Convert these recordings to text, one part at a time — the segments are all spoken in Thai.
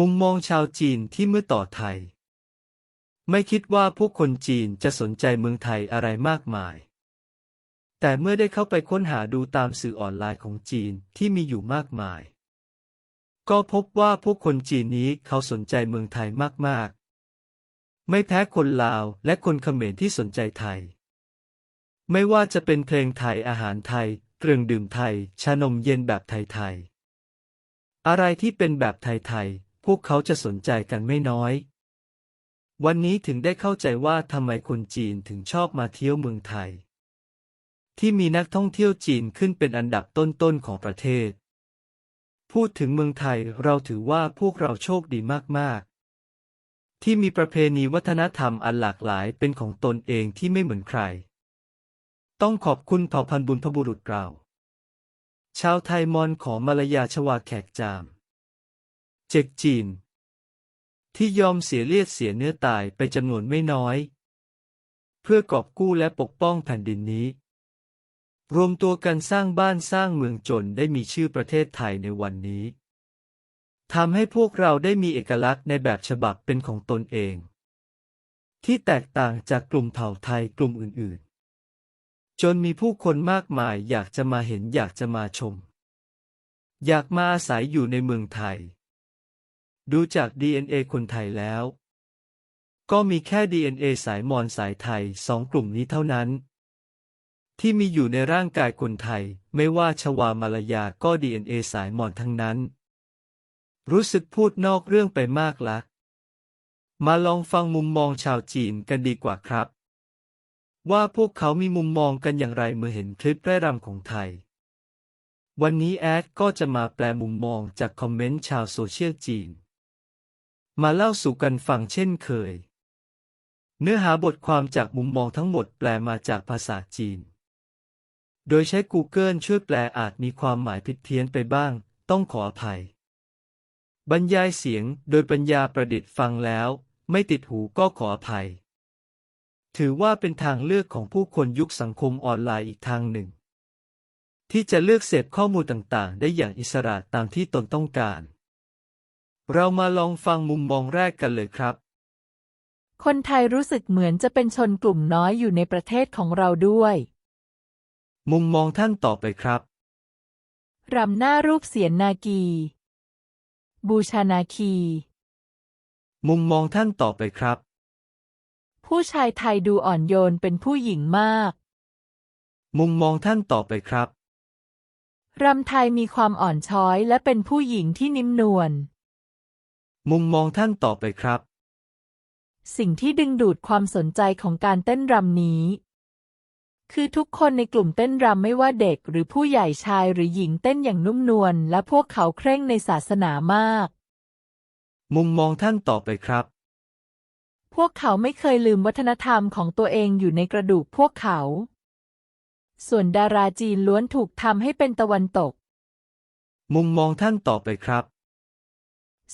มุมมองชาวจีนที่เมื่อต่อไทย ไม่คิดว่าพวกคนจีนจะสนใจเมืองไทยอะไรมากมาย แต่เมื่อได้เข้าไปค้นหาดูตามสื่อออนไลน์ของจีนที่มีอยู่มากมาย ก็พบว่าพวกคนจีนนี้เขาสนใจเมืองไทยมากๆ ไม่แพ้คนลาวและคนเขมรที่สนใจไทย ไม่ว่าจะเป็นเพลงไทยอาหารไทย เครื่องดื่มไทย ชานมเย็นแบบไทยๆอะไรที่เป็นแบบไทยๆ พวกเขาจะสนใจกันไม่น้อย วันนี้ถึงได้เข้าใจว่าทำไมคนจีนถึงชอบมาเที่ยวเมืองไทย ที่มีนักท่องเที่ยวจีนขึ้นเป็นอันดับต้นๆของประเทศ พูดถึงเมืองไทยเราถือว่าพวกเราโชคดีมากๆ ที่มีประเพณีวัฒนธรรมอันหลากหลายเป็นของตนเองที่ไม่เหมือนใคร ต้องขอบคุณเผ่าพันธุ์บุญพบุรุษเรา ชาวไทยมอญของมาลายาชวาแขกจาม เจ็กจีน ที่ยอมเสียเลือดเสียเนื้อตายไปจำนวนไม่น้อย เพื่อกอบกู้และปกป้องแผ่นดินนี้ รวมตัวกันสร้างบ้านสร้างเมืองจนได้มีชื่อประเทศไทยในวันนี้ทำให้พวกเราได้มีเอกลักษณ์ในแบบฉบับเป็นของตนเอง ที่แตกต่างจากกลุ่มเผ่าไทยกลุ่มอื่นๆ จนมีผู้คนมากมายอยากจะมาเห็นอยากจะมาชม อยากมาอาศัยอยู่ในเมืองไทย ดูจาก DNA คนไทยแล้ว ก็มีแค่ DNA สายมอญสายไทยสองกลุ่มนี้เท่านั้น ที่มีอยู่ในร่างกายคนไทย ไม่ว่าชวามาลายาก็ DNA สายมอญทั้งนั้น รู้สึกพูดนอกเรื่องไปมากละ มาลองฟังมุมมองชาวจีนกันดีกว่าครับ ว่าพวกเขามีมุมมองกันอย่างไรเมื่อเห็นคลิปไร่รำของไทย วันนี้แอดก็จะมาแปลมุมมองจากคอมเมนต์ชาวโซเชียลจีน มาเล่าสู่กันฟังเช่นเคย เนื้อหาบทความจากมุมมองทั้งหมดแปลมาจากภาษาจีน โดยใช้ Google ช่วยแปลอาจมีความหมายผิดเพี้ยนไปบ้าง ต้องขออภัย บรรยายเสียงโดยปัญญาประดิษฐ์ฟังแล้ว ไม่ติดหูก็ขออภัย ถือว่าเป็นทางเลือกของผู้คนยุคสังคมออนไลน์อีกทางหนึ่ง ที่จะเลือกเสพข้อมูลต่างๆ ได้อย่างอิสระตามที่ตนต้องการ เรามาลองฟังมุมมองแรกกันเลยครับ คนไทยรู้สึกเหมือนจะเป็นชนกลุ่มน้อยอยู่ในประเทศของเราด้วย มุมมองท่านต่อไปครับ รำหน้ารูปเสียนนากี บูชานาคี มุมมองท่านต่อไปครับ ผู้ชายไทยดูอ่อนโยนเป็นผู้หญิงมาก มุมมองท่านต่อไปครับ รำไทยมีความอ่อนช้อยและเป็นผู้หญิงที่นิ่มนวล มุมมองท่านต่อไปครับ สิ่งที่ดึงดูดความสนใจของการเต้นรำนี้ คือทุกคนในกลุ่มเต้นรำไม่ว่าเด็กหรือผู้ใหญ่ชายหรือหญิงเต้นอย่างนุ่มนวลและพวกเขาเคร่งในศาสนามาก มุมมองท่านต่อไปครับ พวกเขาไม่เคยลืมวัฒนธรรมของตัวเองอยู่ในกระดูกพวกเขา ส่วนดาราจีนล้วนถูกทำให้เป็นตะวันตก มุมมองท่านต่อไปครับ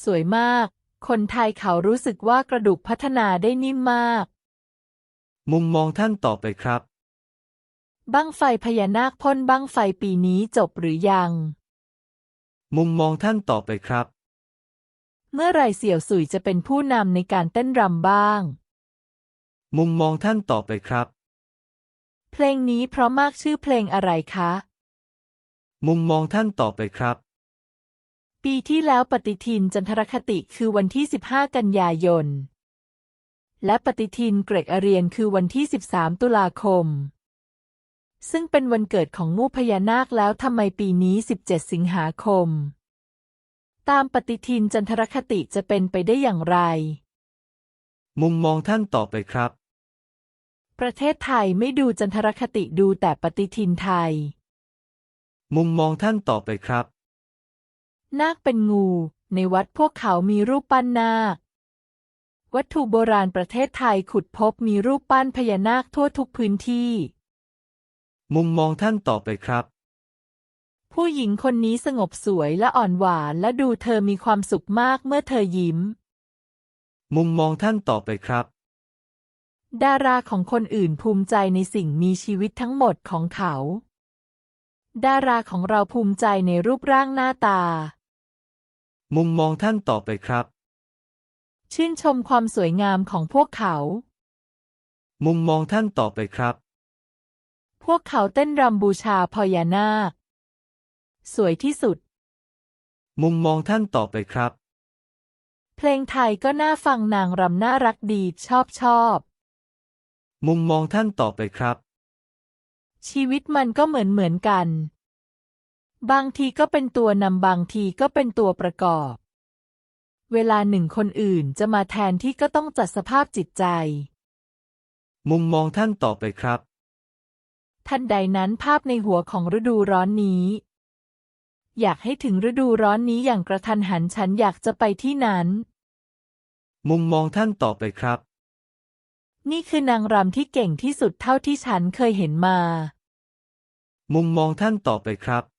สวยมาก คนไทยเขารู้สึกว่ากระดูกพัฒนาได้นิ่มมาก มุมมองท่านต่อไปครับ บั้งไฟพญานาคพ่นบั้งไฟปีนี้จบหรือยัง มุมมองท่านต่อไปครับ เมื่อไหรเสี่ยวสุยจะเป็นผู้นำในการเต้นรำบ้าง มุมมองท่านต่อไปครับ เพลงนี้เพราะมากชื่อเพลงอะไรคะ มุมมองท่านต่อไปครับ ปีที่แล้วปฏิทินจันทรคติคือวันที่ 15 กันยายน และปฏิทินเกรกอเรียนคือวันที่ 13 ตุลาคม ซึ่งเป็นวันเกิดของงูพญานาคแล้วทำไมปีนี้ 17 สิงหาคม ตามปฏิทินจันทรคติจะเป็นไปได้อย่างไร มุมมองท่านต่อไปครับ ประเทศไทยไม่ดูจันทรคติดูแต่ปฏิทินไทย มุมมองท่านต่อไปครับ นาคเป็นงู ในวัดพวกเขามีรูปปั้นนาค วัตถุโบราณประเทศไทยขุดพบมีรูปปั้นพญานาคทั่วทุกพื้นที่ มุมมองท่านต่อไปครับ ผู้หญิงคนนี้สงบสวยและอ่อนหวานและดูเธอมีความสุขมากเมื่อเธอยิ้ม มุมมองท่านต่อไปครับ ดาราของคนอื่นภูมิใจในสิ่งมีชีวิตทั้งหมดของเขา ดาราของเราภูมิใจในรูปร่างหน้าตา มุมมองท่านต่อไปครับ ชื่นชมความสวยงามของพวกเขา มุมมองท่านต่อไปครับ พวกเขาเต้นรำบูชาพญานาค สวยที่สุด มุมมองท่านต่อไปครับ เพลงไทยก็น่าฟังนางรำน่ารักดีชอบชอบ มุมมองท่านต่อไปครับ ชีวิตมันก็เหมือนเหมือนกัน บางทีก็เป็นตัวนำบางทีก็เป็นตัวประกอบ เวลาหนึ่งคนอื่นจะมาแทนที่ก็ต้องจัดสภาพจิตใจ มุมมองท่านต่อไปครับทันใดนั้นภาพในหัวของฤดูร้อนนี้ อยากให้ถึงฤดูร้อนนี้อย่างกระทันหันฉันอยากจะไปที่นั้น มุมมองท่านต่อไปครับ นี่คือนางรำที่เก่งที่สุดเท่าที่ฉันเคยเห็นมา มุมมองท่านต่อไปครับ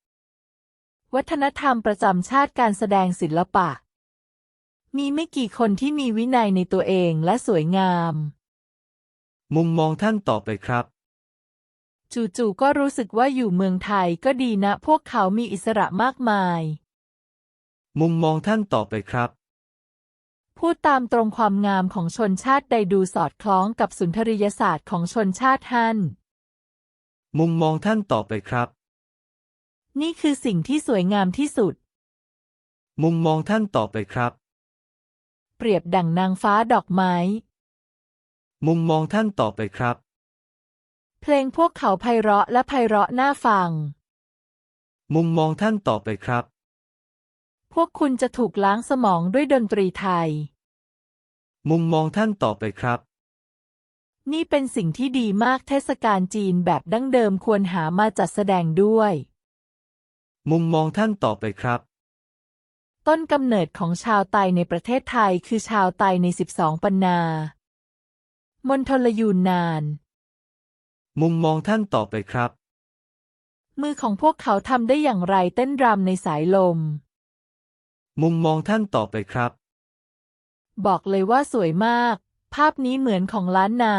วัฒนธรรมประจำชาติการแสดงศิลปะ มีไม่กี่คนที่มีวินัยในตัวเองและสวยงาม มุมมองท่านต่อไปครับ จู่ๆก็รู้สึกว่าอยู่เมืองไทยก็ดีนะ พวกเขามีอิสระมากมาย มุมมองท่านต่อไปครับ พูดตามตรงความงามของชนชาติใดดูสอดคล้องกับสุนทรียศาสตร์ของชนชาติฮั่นมุมมองท่านต่อไปครับ นี่คือสิ่งที่สวยงามที่สุด มุมมองท่านต่อไปครับ เปรียบดั่งนางฟ้าดอกไม้ มุมมองท่านต่อไปครับ เพลงพวกเขาไพเราะและไพเราะน่าฟัง มุมมองท่านต่อไปครับ พวกคุณจะถูกล้างสมองด้วยดนตรีไทย มุมมองท่านต่อไปครับ นี่เป็นสิ่งที่ดีมากเทศกาลจีนแบบดั้งเดิมควรหามาจัดแสดงด้วย มุมมองท่านต่อไปครับ ต้นกำเนิดของชาวไตในประเทศไทยคือชาวไตใน 12 ปันนา มณฑลยูนนาน มุมมองท่านต่อไปครับ มือของพวกเขาทำได้อย่างไรเต้นรำในสายลม มุมมองท่านต่อไปครับ บอกเลยว่าสวยมาก ภาพนี้เหมือนของล้านนา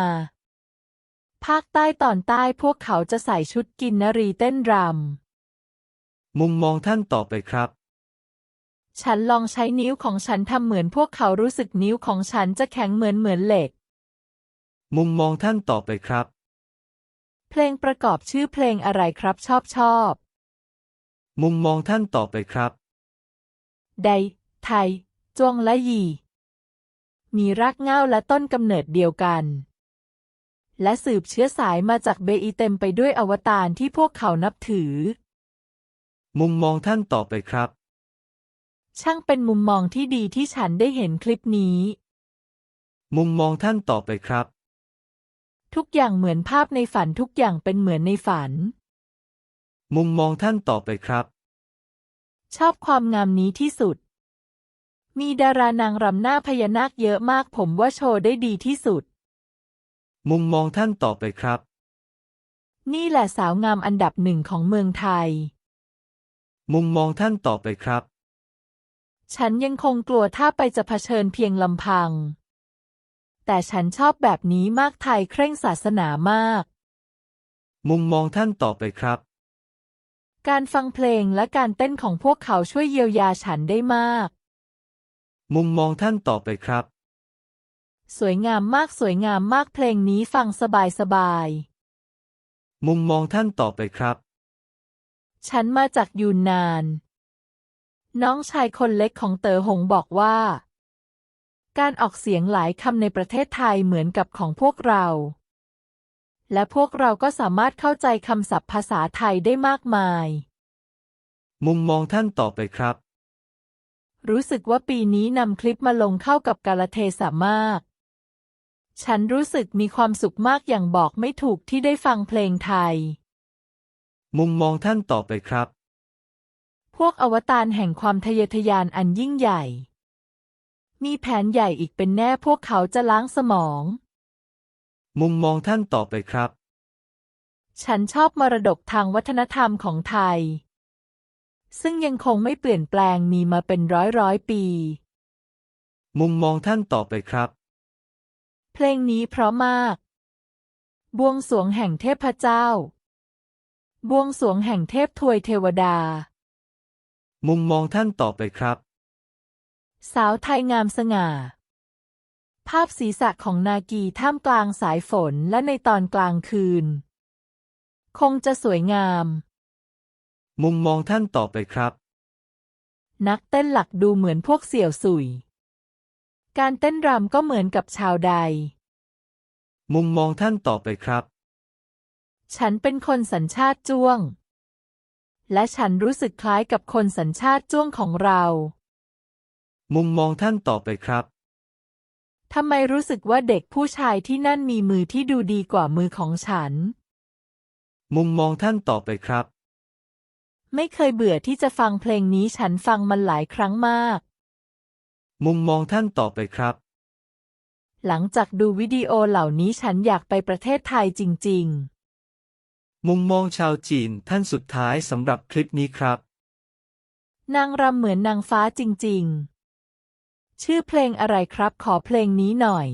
ภาคใต้ตอนใต้พวกเขาจะใส่ชุดกินนรีเต้นรำ มุมมองท่านต่อไปครับ ฉันลองใช้นิ้วของฉันทำเหมือนพวกเขารู้สึกนิ้วของฉันจะแข็งเหมือนเหมือนเหล็ก มุมมองท่านต่อไปครับ เพลงประกอบชื่อเพลงอะไรครับชอบชอบ มุมมองท่านต่อไปครับใดไทย จวงและยี มีรากเหง้าและต้นกำเนิดเดียวกัน และสืบเชื้อสายมาจากเบอีเต็มไปด้วยอวตารที่พวกเขานับถือ มุมมองท่านต่อไปครับ ช่างเป็นมุมมองที่ดีที่ฉันได้เห็นคลิปนี้ มุมมองท่านต่อไปครับ ทุกอย่างเหมือนภาพในฝันทุกอย่างเป็นเหมือนในฝัน มุมมองท่านต่อไปครับ ชอบความงามนี้ที่สุด มีดารานางรำหน้าพญานาคเยอะมากผมว่าโชว์ได้ดีที่สุด มุมมองท่านต่อไปครับ นี่แหละสาวงามอันดับหนึ่งของเมืองไทย มุมมองท่านต่อไปครับ ฉันยังคงกลัวถ้าไปจะเผชิญเพียงลำพัง แต่ฉันชอบแบบนี้มากไทยเคร่งศาสนามาก มุมมองท่านต่อไปครับ การฟังเพลงและการเต้นของพวกเขาช่วยเยียวยาฉันได้มาก มุมมองท่านต่อไปครับ สวยงามมากสวยงามมากเพลงนี้ฟังสบายสบาย มุมมองท่านต่อไปครับ ฉันมาจากยูนนาน น้องชายคนเล็กของเต๋อหงบอกว่า การออกเสียงหลายคำในประเทศไทยเหมือนกับของพวกเรา และพวกเราก็สามารถเข้าใจคำศัพท์ภาษาไทยได้มากมาย มุมมองท่านต่อไปครับ รู้สึกว่าปีนี้นำคลิปมาลงเข้ากับกาลเทศะมาก ฉันรู้สึกมีความสุขมากอย่างบอกไม่ถูกที่ได้ฟังเพลงไทย มุมมองท่านต่อไปครับ พวกอวตารแห่งความทะเยอทะยานอันยิ่งใหญ่ มีแผนใหญ่อีกเป็นแน่พวกเขาจะล้างสมอง มุมมองท่านต่อไปครับ ฉันชอบมรดกทางวัฒนธรรมของไทย ซึ่งยังคงไม่เปลี่ยนแปลงมีมาเป็นร้อยร้อยปี มุมมองท่านต่อไปครับ เพลงนี้เพราะมาก บวงสรวงแห่งเทพเจ้า บวงสรวงแห่งเทพทวยเทวดา มุมมองท่านต่อไปครับ สาวไทยงามสง่า ภาพศีรษะของนากีท่ามกลางสายฝนและในตอนกลางคืน คงจะสวยงาม มุมมองท่านต่อไปครับ นักเต้นหลักดูเหมือนพวกเสี่ยวสุย การเต้นรำก็เหมือนกับชาวใด มุมมองท่านต่อไปครับ ฉันเป็นคนสัญชาติจ้วง และฉันรู้สึกคล้ายกับคนสัญชาติจ้วงของเรา มุมมองท่านต่อไปครับ ทำไมรู้สึกว่าเด็กผู้ชายที่นั่นมีมือที่ดูดีกว่ามือของฉัน มุมมองท่านต่อไปครับ ไม่เคยเบื่อที่จะฟังเพลงนี้ฉันฟังมันหลายครั้งมาก มุมมองท่านต่อไปครับ หลังจากดูวิดีโอเหล่านี้ฉันอยากไปประเทศไทยจริง มุมมองชาวจีนท่านสุดท้ายสำหรับคลิปนี้ครับ นางรำเหมือนนางฟ้าจริง ๆ ชื่อเพลงอะไรครับขอเพลงนี้หน่อย